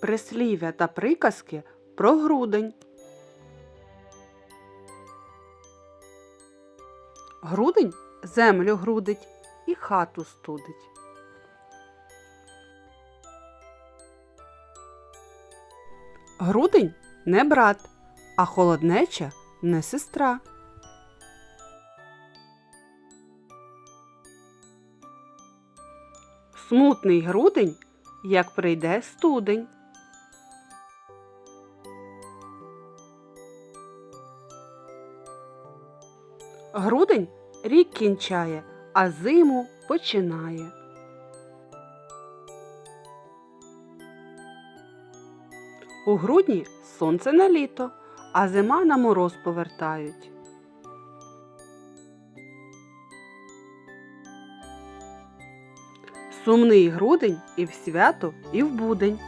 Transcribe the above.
Прислів'я та приказки про грудень. Грудень землю грудить і хату студить. Грудень не брат, а холоднеча не сестра. Смутний грудень, як прийде студень. Грудень рік кінчає, а зиму починає. У грудні сонце на літо, а зима на мороз повертають. Сумний грудень і в свято, і в будень.